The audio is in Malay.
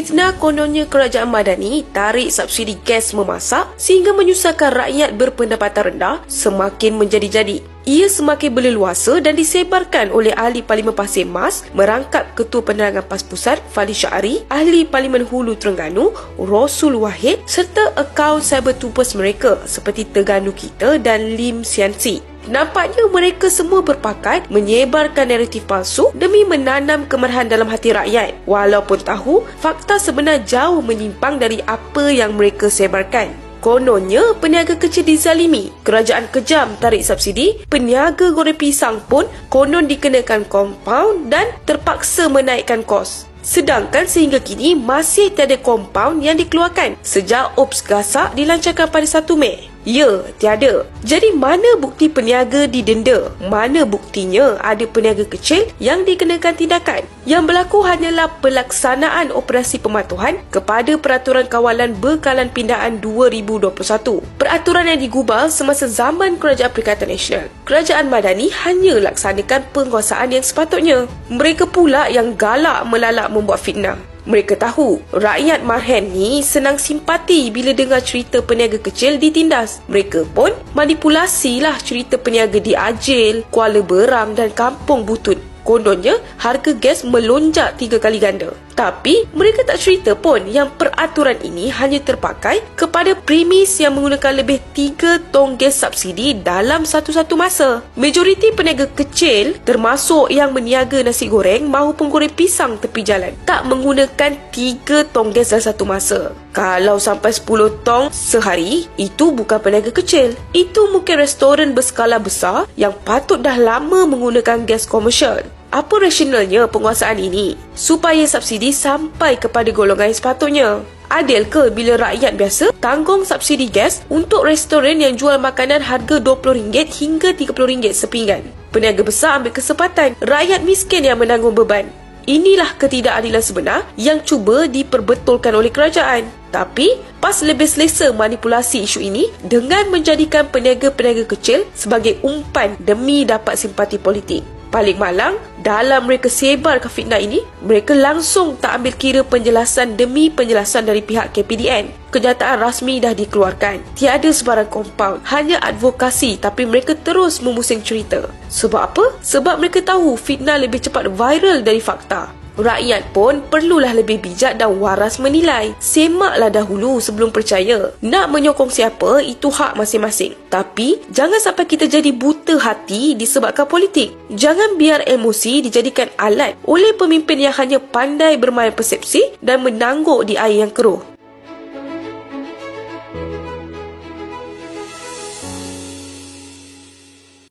Fitnah kononnya kerajaan Madani tarik subsidi gas memasak sehingga menyusahkan rakyat berpendapatan rendah semakin menjadi-jadi. Ia semakin berleluasa dan disebarkan oleh ahli Parlimen Pasir Mas merangkap Ketua Penerangan PAS Pusat Fali Syari, ahli Parlimen Hulu Terengganu Rosul Wahid serta akaun cyber tupers mereka seperti Terengganu Kita dan Lim Sian Si. Nampaknya mereka semua berpakat menyebarkan naratif palsu demi menanam kemarahan dalam hati rakyat. Walaupun tahu fakta sebenar jauh menyimpang dari apa yang mereka sebarkan. Kononnya peniaga kecil dizalimi, kerajaan kejam tarik subsidi, peniaga goreng pisang pun konon dikenakan kompaun dan terpaksa menaikkan kos. Sedangkan sehingga kini masih tiada kompaun yang dikeluarkan sejak Ops Gasak dilancarkan pada 1 Mei. Ya, tiada. Jadi mana bukti peniaga didenda? Mana buktinya ada peniaga kecil yang dikenakan tindakan? Yang berlaku hanyalah pelaksanaan operasi pematuhan kepada Peraturan Kawalan Bekalan Pindaan 2021. Peraturan yang digubal semasa zaman Kerajaan Perikatan Nasional. Kerajaan Madani hanya laksanakan penguasaan yang sepatutnya. Mereka pula yang galak melalak membuat fitnah. Mereka tahu rakyat Marhen ni senang simpati bila dengar cerita peniaga kecil ditindas. Mereka pun manipulasilah cerita peniaga di Ajil, Kuala Beram dan Kampung Butut. Kononnya, harga gas melonjak tiga kali ganda. Tapi, mereka tak cerita pun yang peraturan ini hanya terpakai kepada premis yang menggunakan lebih tiga tong gas subsidi dalam satu-satu masa. Majoriti peniaga kecil, termasuk yang meniaga nasi goreng maupun goreng pisang tepi jalan, tak menggunakan tiga tong gas dalam satu masa. Kalau sampai 10 tong sehari, itu bukan peniaga kecil. Itu mungkin restoran berskala besar yang patut dah lama menggunakan gas komersial. Apa rasionalnya penguasaan ini? Supaya subsidi sampai kepada golongan yang sepatutnya. Adil ke bila rakyat biasa tanggung subsidi gas untuk restoran yang jual makanan harga RM20 hingga RM30 sepinggan? Peniaga besar ambil kesempatan, rakyat miskin yang menanggung beban. Inilah ketidakadilan sebenar yang cuba diperbetulkan oleh kerajaan. Tapi, PAS lebih selesa manipulasi isu ini dengan menjadikan peniaga-peniaga kecil sebagai umpan demi dapat simpati politik. Paling malang, dalam mereka sebarkan fitnah ini, mereka langsung tak ambil kira penjelasan demi penjelasan dari pihak KPDN. Kenyataan rasmi dah dikeluarkan. Tiada sebarang kompaun, hanya advokasi tapi mereka terus memusing cerita. Sebab apa? Sebab mereka tahu fitnah lebih cepat viral dari fakta. Rakyat pun perlulah lebih bijak dan waras menilai. Semaklah dahulu sebelum percaya. Nak menyokong siapa, itu hak masing-masing. Tapi, jangan sampai kita jadi buta hati disebabkan politik. Jangan biar emosi dijadikan alat oleh pemimpin yang hanya pandai bermain persepsi dan menangguk di air yang keruh.